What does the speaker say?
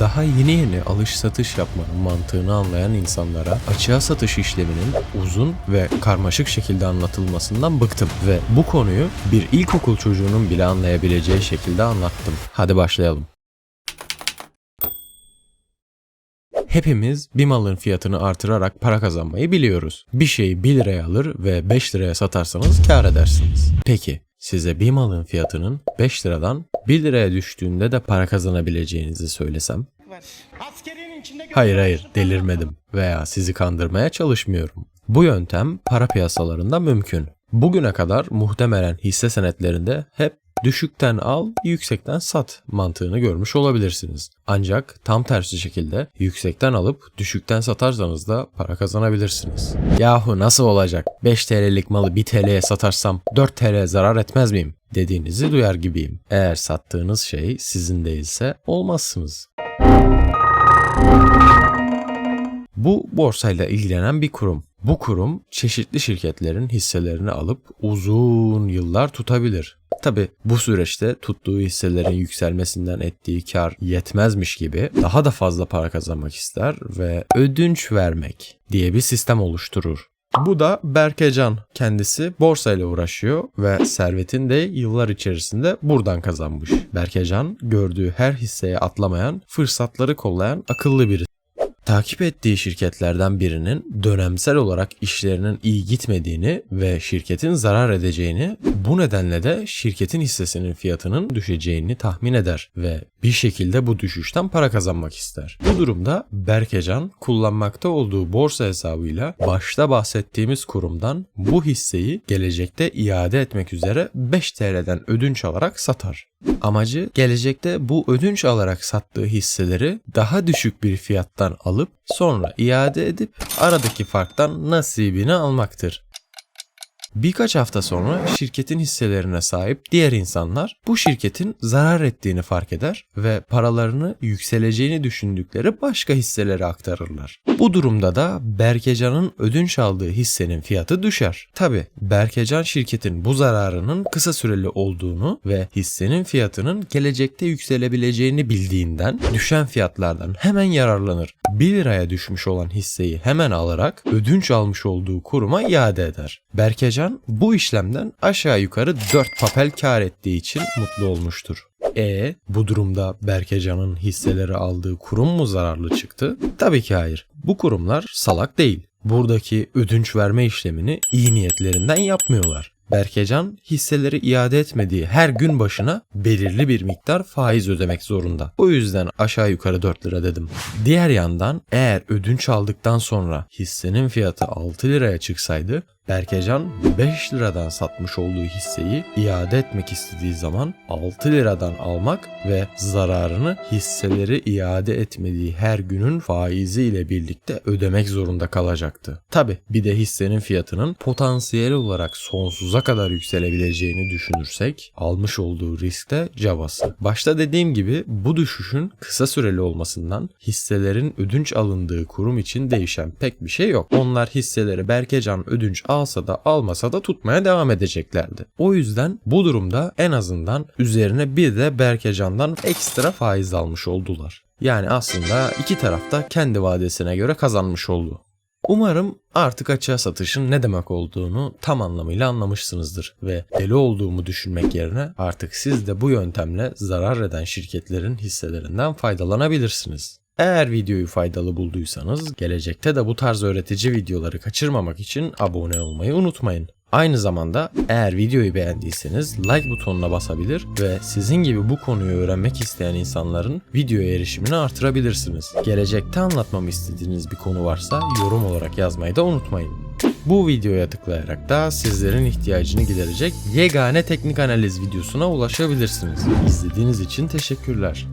daha yeni yeni alış satış yapmanın mantığını anlayan insanlara açığa satış işleminin uzun ve karmaşık şekilde anlatılmasından bıktım ve bu konuyu bir ilkokul çocuğunun bile anlayabileceği şekilde anlattım. Hadi başlayalım. Hepimiz bir malın fiyatını artırarak para kazanmayı biliyoruz. Bir şeyi 1 liraya alır ve 5 liraya satarsanız kar edersiniz. Peki size bir malın fiyatının 5 liradan 1 liraya düştüğünde de para kazanabileceğinizi söylesem? Hayır hayır delirmedim veya sizi kandırmaya çalışmıyorum. Bu yöntem para piyasalarında mümkün. Bugüne kadar muhtemelen hisse senetlerinde hep düşükten al, yüksekten sat mantığını görmüş olabilirsiniz. Ancak tam tersi şekilde yüksekten alıp düşükten satarsanız da para kazanabilirsiniz. Yahu nasıl olacak? 5 TL'lik malı 1 TL'ye satarsam 4 TL zarar etmez miyim? Dediğinizi duyar gibiyim. Eğer sattığınız şey sizin değilse olmazsınız. Bu borsayla ilgilenen bir kurum. Bu kurum çeşitli şirketlerin hisselerini alıp uzun yıllar tutabilir. Tabi bu süreçte tuttuğu hisselerin yükselmesinden ettiği kar yetmezmiş gibi daha da fazla para kazanmak ister ve ödünç vermek diye bir sistem oluşturur. Bu da Berkecan. Kendisi borsayla uğraşıyor ve servetin de yıllar içerisinde buradan kazanmış. Berkecan gördüğü her hisseye atlamayan, fırsatları kollayan akıllı biri. Takip ettiği şirketlerden birinin dönemsel olarak işlerinin iyi gitmediğini ve şirketin zarar edeceğini, bu nedenle de şirketin hissesinin fiyatının düşeceğini tahmin eder ve bir şekilde bu düşüşten para kazanmak ister. Bu durumda Berkecan kullanmakta olduğu borsa hesabıyla başta bahsettiğimiz kurumdan bu hisseyi gelecekte iade etmek üzere 5 TL'den ödünç alarak satar. Amacı gelecekte bu ödünç alarak sattığı hisseleri daha düşük bir fiyattan alıp sonra iade edip aradaki farktan nasibini almaktır. Birkaç hafta sonra şirketin hisselerine sahip diğer insanlar bu şirketin zarar ettiğini fark eder ve paralarını yükseleceğini düşündükleri başka hisselere aktarırlar. Bu durumda da Berkecan'ın ödünç aldığı hissenin fiyatı düşer. Tabi Berkecan şirketin bu zararının kısa süreli olduğunu ve hissenin fiyatının gelecekte yükselebileceğini bildiğinden düşen fiyatlardan hemen yararlanır. 1 liraya düşmüş olan hisseyi hemen alarak ödünç almış olduğu kuruma iade eder. Berkecan bu işlemden aşağı yukarı 4 papel kar ettiği için mutlu olmuştur. E bu durumda Berkecan'ın hisseleri aldığı kurum mu zararlı çıktı? Tabii ki hayır. Bu kurumlar salak değil. Buradaki ödünç verme işlemini iyi niyetlerinden yapmıyorlar. Berkecan hisseleri iade etmediği her gün başına belirli bir miktar faiz ödemek zorunda. O yüzden aşağı yukarı 4 lira dedim. Diğer yandan eğer ödünç aldıktan sonra hissenin fiyatı 6 liraya çıksaydı Berkecan 5 liradan satmış olduğu hisseyi iade etmek istediği zaman 6 liradan almak ve zararını hisseleri iade etmediği her günün faizi ile birlikte ödemek zorunda kalacaktı. Tabi bir de hissenin fiyatının potansiyel olarak sonsuza kadar yükselebileceğini düşünürsek almış olduğu risk de cabası. Başta dediğim gibi bu düşüşün kısa süreli olmasından hisselerin ödünç alındığı kurum için değişen pek bir şey yok. Onlar hisseleri Berkecan ödünç alsa da almasa da tutmaya devam edeceklerdi. O yüzden bu durumda en azından üzerine bir de Berkecan'dan ekstra faiz almış oldular. Yani aslında iki tarafta kendi vadesine göre kazanmış oldu. Umarım artık açığa satışın ne demek olduğunu tam anlamıyla anlamışsınızdır ve deli olduğumu düşünmek yerine artık siz de bu yöntemle zarar eden şirketlerin hisselerinden faydalanabilirsiniz. Eğer videoyu faydalı bulduysanız gelecekte de bu tarz öğretici videoları kaçırmamak için abone olmayı unutmayın. Aynı zamanda eğer videoyu beğendiyseniz like butonuna basabilir ve sizin gibi bu konuyu öğrenmek isteyen insanların videoya erişimini artırabilirsiniz. Gelecekte anlatmamı istediğiniz bir konu varsa yorum olarak yazmayı da unutmayın. Bu videoya tıklayarak da sizlerin ihtiyacını giderecek yegane teknik analiz videosuna ulaşabilirsiniz. İzlediğiniz için teşekkürler.